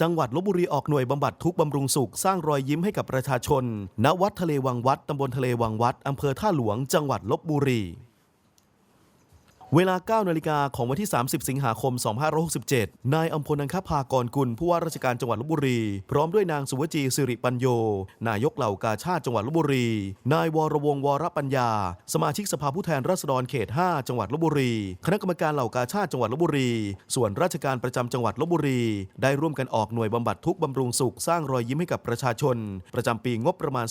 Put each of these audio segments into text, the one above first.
จังหวัดลบบุรีออกหน่วยบำบัดทุกข์บำรุงสุข สร้างรอยยิ้มให้กับประชาชน ณ วัดทะเลวังวัดตำบลทะเลวังวัดอำเภอท่าหลวง จังหวัดลบบุรี เวลา 9 นาฬิกาของวันที่ 30 สิงหาคม 2567 นายอัมพลนันคภากรกุล ผู้ว่าราชการจังหวัดลบบุรี พร้อมด้วยนางสุวจีสิริปัญโย นายกเหล่ากาชาติจังหวัดลบบุรี นายวรวงวรปัญญา สมาชิกสภาผู้แทนราษฎรเขต 5 จังหวัดลบบุรี คณะกรรมการเหล่ากาชาติจังหวัดลบบุรี ส่วนราชการประจำจังหวัดลบบุรี ได้ร่วมกันออกหน่วยบำบัดทุกข์บำรุงสุขสร้างรอยยิ้มให้กับประชาชน ประจำปีงบประมาณ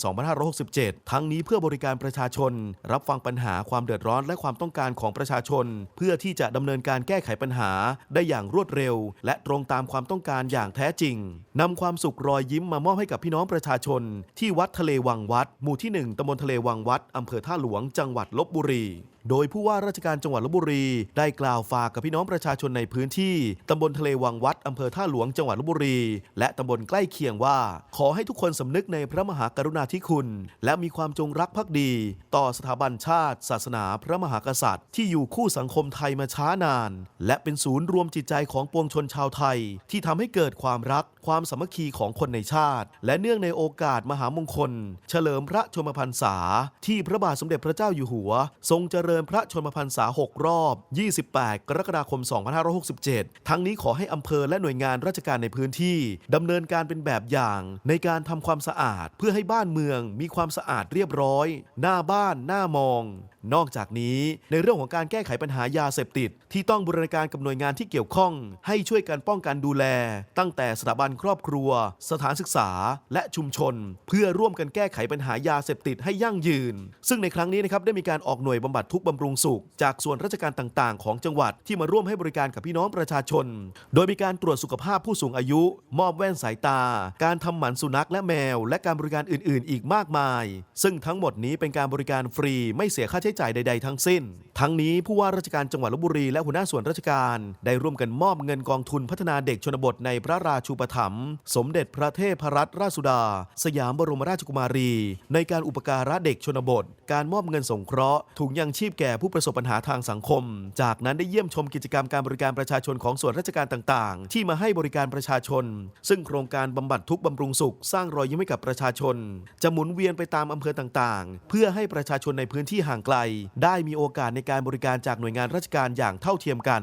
2567 ทั้งนี้เพื่อบริการประชาชน รับฟังปัญหาความเดือดร้อนและความต้องการของประชาชนเพื่อที่จะดำเนินการแก้ไขปัญหาได้อย่างรวดเร็ว และตรงตามความต้องการอย่างแท้จริงนำความสุขรอยยิ้มมามอบให้กับพี่น้องประชาชน ที่วัดทะเลวังวัด หมู่ที่ 1ตำบลทะเลวังวัดอำเภอท่าหลวง จังหวัดลบบุรีโดยผู้ว่าราชการจังหวัดลบบุรี ได้กล่าวฝากกับพี่น้องประชาชนในพื้นที่ตำบลทะเลวังวัดอำเภอท่าหลวงจังหวัดลบบุรี และตำบลใกล้เคียงว่า ขอให้ทุกคนสำนึกในพระมหากรุณาธิคุณ และมีความจงรักภักดี ต่อสถาบันชาติ ศาสนาพระมหากษัตริย์ ที่อยู่คู่สังคมไทยมาช้านาน และเป็นศูนย์รวมจิตใจของปวงชนชาวไทย ที่ทำให้เกิดความรักความสามัคคีของคนในชาติ และเนื่องในโอกาสมหามงคล เฉลิมพระชนมพรรษา ที่พระบาทสมเด็จพระเจ้าอยู่หัว ทรงเจริญพระชนมพรรษา 6 รอบ 28 กรกฎาคม 2567 ทั้งนี้ขอให้อำเภอและหน่วยงานราชการในพื้นที่ดำเนินการเป็นแบบอย่างในการทำความสะอาดเพื่อให้บ้านเมืองมีความสะอาดเรียบร้อย หน้าบ้านหน้ามองนอกจากนี้ในเรื่องของการแก้ไขปัญหายาเสพติด ที่ต้องบูรณาการกับหน่วยงานที่เกี่ยวข้อง ให้ช่วยกันป้องกันดูแล ตั้งแต่สถาบันครอบครัว สถานศึกษา และชุมชน เพื่อร่วมกันแก้ไขปัญหายาเสพติดให้ยั่งยืน ซึ่งในครั้งนี้นะครับได้มีการออกหน่วยบำบัดทุกบำรุงสุข จากส่วนราชการต่างๆ ของจังหวัดที่มาร่วมให้บริการกับพี่น้องประชาชน โดยมีการตรวจสุขภาพผู้สูงอายุ มอบแว่นสายตา การทำหมันสุนัขและแมว และการบริการอื่น ๆ อีกมากมาย ซึ่งทั้งหมดนี้เป็นการบริการฟรีไม่เสียค่าใช้จ่ายใด ๆ ทั้งสิ้น ทั้งนี้ผู้ว่าราชการจังหวัดลบบุรีและหัวหน้าส่วนราชการ ได้ร่วมกันมอบเงินกองทุนพัฒนาเด็กชนบทในพระราชูปถัมภ์สมเด็จพระเทพรัตนราชสุดา สยามบรมราชกุมารี ในการอุปการะเด็กชนบท การมอบเงินสงเคราะห์ถุงยังชีพแก่ผู้ประสบปัญหาทางสังคม จากนั้นได้เยี่ยมชมกิจกรรมการบริการประชาชนของส่วนราชการต่างๆ ที่มาให้บริการประชาชน ซึ่งโครงการบำบัดทุกบำรุงสุข สร้างรอยยิ้มให้กับประชาชน จะหมุนเวียนไปตามอำเภอต่างๆ เพื่อให้ประชาชนในพื้นที่ห่างไกลได้มีโอกาสในการบริการจากหน่วยงานราชการอย่างเท่าเทียมกัน